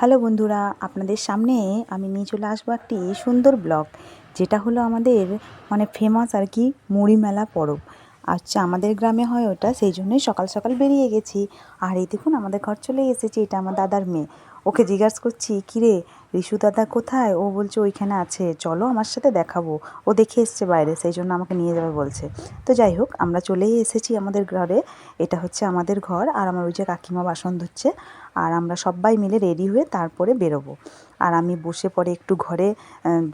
Hello বন্ধুরা, আপনাদের সামনে আমি নিয়ে চলে আসব একটি সুন্দর ব্লগ, যেটা হলো আমাদের মানে ফেমাস আর কি মুড়ি মেলা পরব। আচ্ছা আমাদের গ্রামে হয় ওটা, সেই জন্যই সকাল সকাল বেরিয়ে গেছি। আর এই দেখুন, আমাদের ঘর চলে এসেছে, এটা আমার দাদার মেয়ে। ওকে জিজ্ঞাসা করছি, কিরে, রিশু দাদা কোথায়? ও বলছে, ওইখানে আছে। চলো আমার সাথে দেখাবো। ও দেখে এসছে বাইরে, সেই জন্য আমাকে নিয়ে যাবে বলছে। তো যাই হোক, আমরা চলেই এসেছি আমাদের ঘরে। এটা হচ্ছে আমাদের ঘর, আর আমার ওই যে কাকিমা বাসন ধুচ্ছে। আর আমরা সবাই মিলে রেডি হয়ে তারপরে বেরোবো। আর আমি বসে পরে একটু ঘরে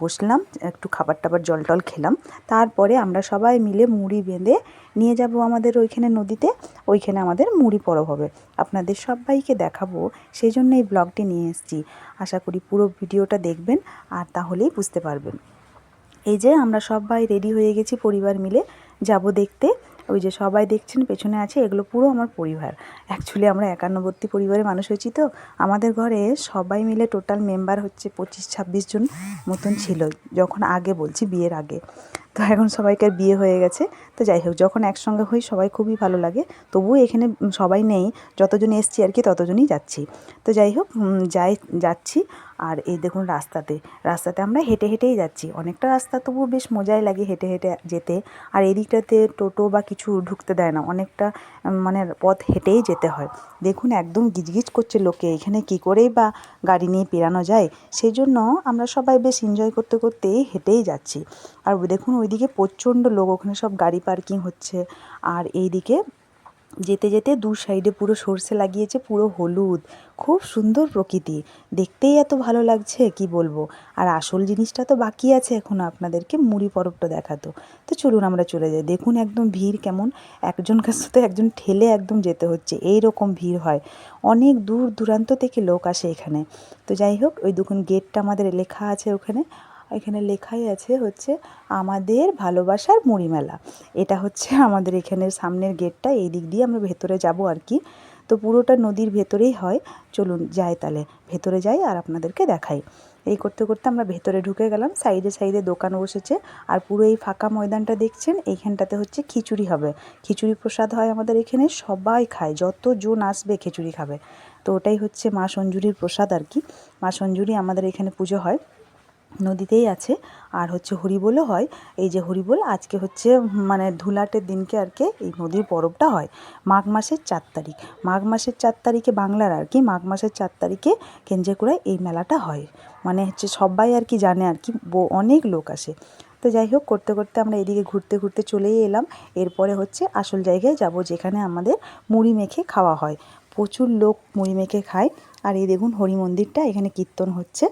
বসলাম, একটু খাবার টাবার জল টল খেলাম। তারপরে আমরা সবাই মিলে মুড়ি বেঁধে নিয়ে যাব আমাদের ওইখানে নদীতে। ওইখানে আমাদের মুড়ি পরব হবে। আপনাদের সবাইকে দেখাবো। সেই জন্য এই ব্লগটি নিয়ে এসেছি। আশা করি পুরো ভিডিওটা দেখবেন আর তাহলেই বুঝতে পারবেন। এই যে আমরা সবাই রেডি হয়ে গেছি পরিবার মিলে যাব দেখতে। ওই যে সবাই দেখছেন, পেছনে আছে, এগুলো পুরো আমার পরিবার। অ্যাকচুয়ালি আমরা একান্নবর্তী পরিবারের মানুষ হয়েছি তো। আমাদের ঘরে সবাই মিলে টোটাল মেম্বার হচ্ছে পঁচিশ ছাব্বিশ জন মতন ছিল, যখন আগে বলছি বিয়ের আগে। তো এখন সবাইকার বিয়ে হয়ে গেছে। তো যাই হোক, যখন একসঙ্গে হই সবাই খুবই ভালো লাগে। তবুও এখানে সবাই নেই যতজন এসছি আর কি ততজনই যাচ্ছি। তো যাই হোক যাই, যাচ্ছি। আর এই দেখুন রাস্তাতে রাস্তাতে আমরা হেঁটে হেঁটেই যাচ্ছি। অনেকটা রাস্তা তবুও বেশ মজাই লাগে হেঁটে হেঁটে যেতে। আর এদিকটাতে টোটো বা কিছু ঢুকতে দেয় না, অনেকটা মানে পথ হেঁটেই যেতে হয়। দেখুন একদম গিজগিজ করছে লোকে, এখানে কি করেই বা গাড়ি নিয়ে পেরানো যায়? সেই জন্য আমরা সবাই বেশ এনজয় করতে করতে হেঁটেই যাচ্ছি। আর দেখুন ওইদিকে প্রচণ্ড লোক, ওখানে সব গাড়ি পার্কিং হচ্ছে। আর এইদিকে যেতে যেতে দু সাইডে পুরো সর্ষে লাগিয়েছে পুরো হলুদ। খুব সুন্দর প্রকৃতি। দেখতেই এত ভালো লাগছে, কি বলব? আর আসল জিনিসটা তো বাকি আছে এখনও আপনাদেরকে, মুড়ি পরবটা দেখাতো। তো চলুন আমরা চলে যাই। দেখুন একদম ভিড় কেমন। একজন একজনকার সাথে একজন ঠেলে একদম যেতে হচ্ছে। এই রকম ভিড় হয়। অনেক দূর দূরান্ত থেকে লোক আসে এখানে। তো যাই হোক, ওই দেখুন গেটটা আমাদের লেখা আছে ওখানে। এখানে লেখাই আছে হচ্ছে আমাদের ভালোবাসার মুড়ি মেলা এটা হচ্ছে আমাদের এখানের সামনের গেটটা, এই দিক দিয়ে আমরা ভেতরে যাব আর কি। তো পুরোটা নদীর ভেতরেই হয়। চলুন যাই তাহলে, ভেতরে যাই আর আপনাদেরকে দেখাই। এই করতে করতে আমরা ভেতরে ঢুকে গেলাম, সাইডে সাইডে দোকান বসেছে আর পুরো এই ফাঁকা ময়দানটা দেখছেন, এইখানটাতে হচ্ছে খিচুড়ি হবে। খিচুড়ি প্রসাদ হয় আমাদের এখানে, সবাই খায়, যতজন আসবে খিচুড়ি খাবে। তো ওটাই হচ্ছে মা সঞ্জুরির প্রসাদ আর কি। মা সঞ্জুরি আমাদের এখানে পুজো হয়। নদীতেই আছে। আর হচ্ছে হরিবোলও হয়। এই যে হরিবোল, আজকে হচ্ছে মানে ধুলাটের দিনকে আর কি এই নদীর পরবটা হয়। মাঘ মাসের চার তারিখ। মাঘ মাসের চার তারিখে বাংলার আর কি, মাঘ মাসের চার তারিখে কেন্দ্রে কেঞ্জেকুড়ায় এই মেলাটা হয়। মানে হচ্ছে সবাই আর কি জানে আর কি অনেক লোক আসে। তো যাই হোক, করতে করতে আমরা এদিকে ঘুরতে ঘুরতে চলেই এলাম। এরপরে হচ্ছে আসল জায়গায় যাব, যেখানে আমাদের মুড়ি মেখে খাওয়া হয়। প্রচুর লোক মুড়ি মেখে খায়। আর এই দেখুন হরি মন্দিরটা, এখানে কীর্তন হচ্ছে।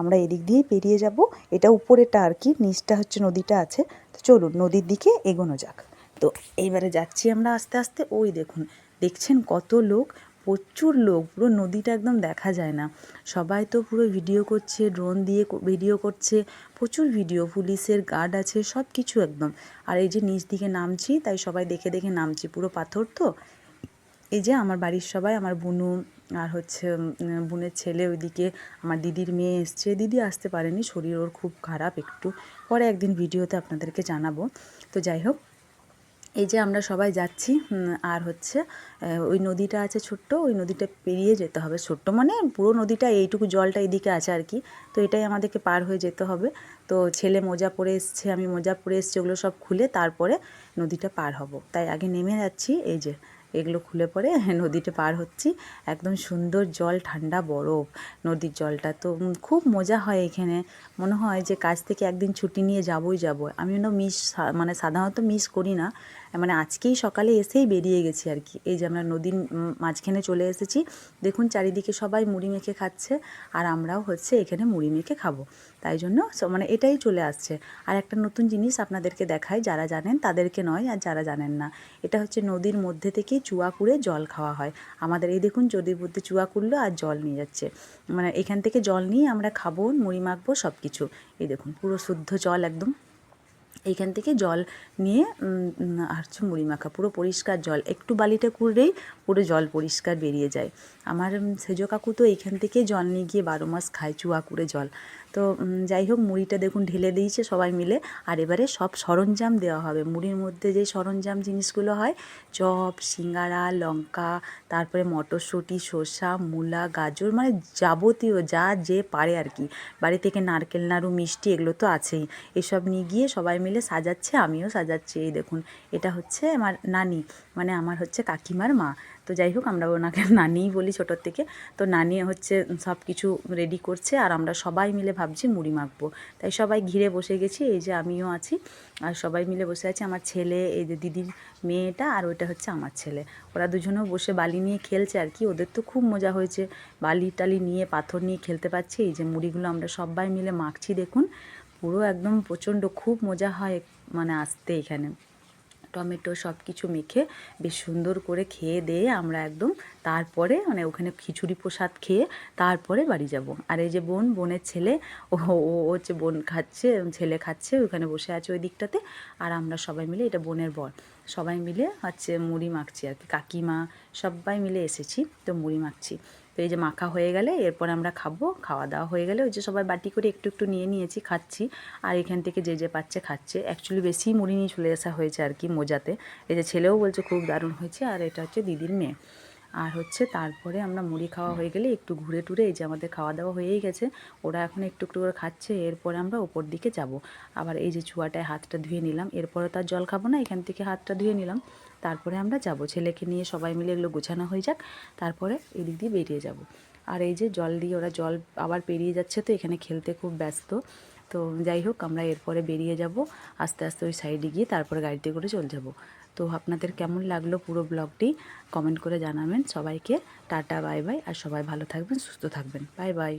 আমরা এদিক দিয়েই পেরিয়ে যাব। এটা উপরেটা আর কি, নিচটা হচ্ছে নদীটা আছে। তো চলুন, নদীর দিকে এগোনো যাক। তো এইবারে যাচ্ছি আমরা আস্তে আস্তে। ওই দেখুন, দেখছেন কত লোক? প্রচুর লোক, পুরো নদীটা একদম দেখা যায় না। সবাই তো পুরো ভিডিও করছে, ড্রোন দিয়ে ভিডিও করছে। প্রচুর ভিডিও, পুলিশের গার্ড আছে সব কিছু একদম। আর এই যে নিচ দিকে নামছি, তাই সবাই দেখে দেখে নামছি। পুরো পাথর তো? এই যে আমার বাড়ির সবাই, আমার বুনু আর হচ্ছে বোনের ছেলে ওইদিকে, আমার দিদির মেয়ে এসছে। দিদি আসতে পারেনি, শরীর ওর খুব খারাপ একটু। পরে একদিন ভিডিওতে আপনাদেরকে জানাব। তো যাই হোক, এই যে আমরা সবাই যাচ্ছি আর হচ্ছে ওই নদীটা আছে ছোট্ট, ওই নদীটা পেরিয়ে যেতে হবে। ছোট্ট মানে পুরো নদীটা, এইটুকু জলটা এদিকে আছে আর কি। তো এটাই আমাদেরকে পার হয়ে যেতে হবে। তো ছেলে মোজা পরে এসছে, আমি মোজা পরে এসছি, ওগুলো সব খুলে তারপরে নদীটা পার হব। তাই আগে নেমে যাচ্ছি, এই যে এগুলো খুলে পরে নদীটা পার হচ্ছি। একদম সুন্দর জল, ঠান্ডা, বরফ। নদীর জলটা তো খুব মজা হয় এখানে। মনে হয় যে কাজ থেকে একদিন ছুটি নিয়ে যাবই যাব। আমি না মিস মানে সাধারণত মিস করি না। মানে আজকেই সকালে এসেই বেরিয়ে গেছি আর কি। এই যে আমরা নদীর মাঝখানে চলে এসেছি। দেখুন, চারিদিকে সবাই মুড়ি মেখে খাচ্ছে আর আমরাও হচ্ছে এখানে মুড়ি মেখে খাব। তাই জন্য মানে এটাই চলে আসছে। আর একটা নতুন জিনিস আপনাদেরকে দেখাই, যারা জানেন তাদেরকে নয় আর যারা জানেন না। এটা হচ্ছে নদীর মধ্যে থেকেই চুয়া কুড়ে জল খাওয়া হয়। আমাদের এই দেখুন নদীর মধ্যে চুয়া কুড়লো আর জল নিয়ে যাচ্ছে। মানে এখান থেকে জল নিয়ে আমরা খাব, মুড়ি মাখবো সব কিছু এই দেখুন, পুরো শুদ্ধ জল একদম। এইখান থেকে জল নিয়ে আর হচ্ছে মুড়ি মাখা, পুরো পরিষ্কার জল। একটু বালিটা কুড়লেই পুরো জল পরিষ্কার বেরিয়ে যায়। আমার সেজো কাকু তো এইখান থেকে জল নিয়ে গিয়ে বারো মাস খায়, চুয়া করে জল। তো যাই হোক, মুড়িটা দেখুন ঢেলে দিয়েছে সবাই মিলে। আর এবারে সব সরঞ্জাম দেওয়া হবে। মুড়ির মধ্যে যে সরঞ্জাম জিনিসগুলো হয়, চপ সিঙ্গারা লঙ্কা, তারপরে মটরশুঁটি, শসা, মূলা, গাজর মানে যাবতীয় যা যে পারে আর কি। বাড়ি থেকে নারকেল, নাড়ু, মিষ্টি এগুলো তো আছেই। এসব নিয়ে গিয়ে সবাই মিলে সাজাচ্ছে, আমিও সাজাচ্ছি। এই দেখুন, এটা হচ্ছে আমার নানি মানে আমার হচ্ছে কাকিমার মা। তো যাই হোক, আমরা ওনাকে নানিই বলি ছোটোর থেকে। তো নানি হচ্ছে সব কিছু রেডি করছে আর আমরা সবাই মিলে ভাবছি মুড়ি মাখবো। তাই সবাই ঘিরে বসে গেছি, এই যে আমিও আছি। আর সবাই মিলে বসে আছি আমার ছেলে, এই যে দিদির মেয়েটা আর ওইটা হচ্ছে আমার ছেলে। ওরা দুজনেও বসে বালি নিয়ে খেলছে আর কি, ওদের তো খুব মজা হয়েছে। বালি টালি নিয়ে, পাথর নিয়ে খেলতে পারছে। এই যে মুড়িগুলো আমরা সবাই মিলে মাখছি, দেখুন। পুরো একদম প্রচণ্ড, খুব মজা হয় মানে আসতে এখানে। টমেটো সব কিছু মেখে বেশ সুন্দর করে খেয়ে দিয়ে আমরা একদম তারপরে মানে ওখানে খিচুড়ি প্রসাদ খেয়ে তারপরে বাড়ি যাব। আর এই যে বোন, বোনের ছেলে ও ও হচ্ছে বোন খাচ্ছে, ছেলে খাচ্ছে, ওখানে বসে আছে ওই দিকটাতে। আর আমরা সবাই মিলে, এটা বোনের বর, সবাই মিলে হচ্ছে মুড়ি মাখছি আর কি, কাকিমা সবাই মিলে এসেছি তো মুড়ি মাখছি। তো এই যে মাখা হয়ে গেলে এরপর আমরা খাব, খাওয়া দাওয়া হয়ে গেলে ওই যে সবাই বাটি করে একটু একটু নিয়ে নিয়েছি, খাচ্ছি। আর এখান থেকে যে যে পাচ্ছে খাচ্ছে। অ্যাকচুয়ালি বেশি মুড়ি নিয়ে চলে আসা হয়েছে আর কি মোজাতে। এই যে ছেলেও বলছে খুব দারুণ হয়েছে। আর এটা হচ্ছে দিদির মেয়ে। আর হচ্ছে তারপরে আমরা মুড়ি খাওয়া হয়ে গেলে একটু ঘুরে টুরে এই যে আমাদের খাওয়া দাওয়া হয়েই গেছে। ওরা এখন একটু একটু করে খাচ্ছে, এরপরে আমরা ওপর দিকে যাব। আবার এই যে চুয়াটায় হাতটা ধুয়ে নিলাম, এরপরে তার জল খাব না, এখান থেকে হাতটা ধুয়ে নিলাম। তারপরে আমরা যাব, ছেলেকে নিয়ে সবাই মিলে এগুলো গোছানো হয়ে যাক, তারপরে এদিক দিয়ে বেরিয়ে যাব। আর এই যে জল দিয়ে ওরা জল আবার পেরিয়ে যাচ্ছে তো, এখানে খেলতে খুব ব্যস্ত। তো যাই হোক, আমরা এরপরে বেরিয়ে যাব। আস্তে আস্তে ওই সাইডে গিয়ে তারপরে গাড়িতে করে চলে যাব। তো আপনাদের কেমন লাগল পুরো ব্লগটি কমেন্ট করে জানাবেন। সবাইকে টাটা, বাই বাই। আর সবাই ভালো থাকবেন, সুস্থ থাকবেন। Bye bye.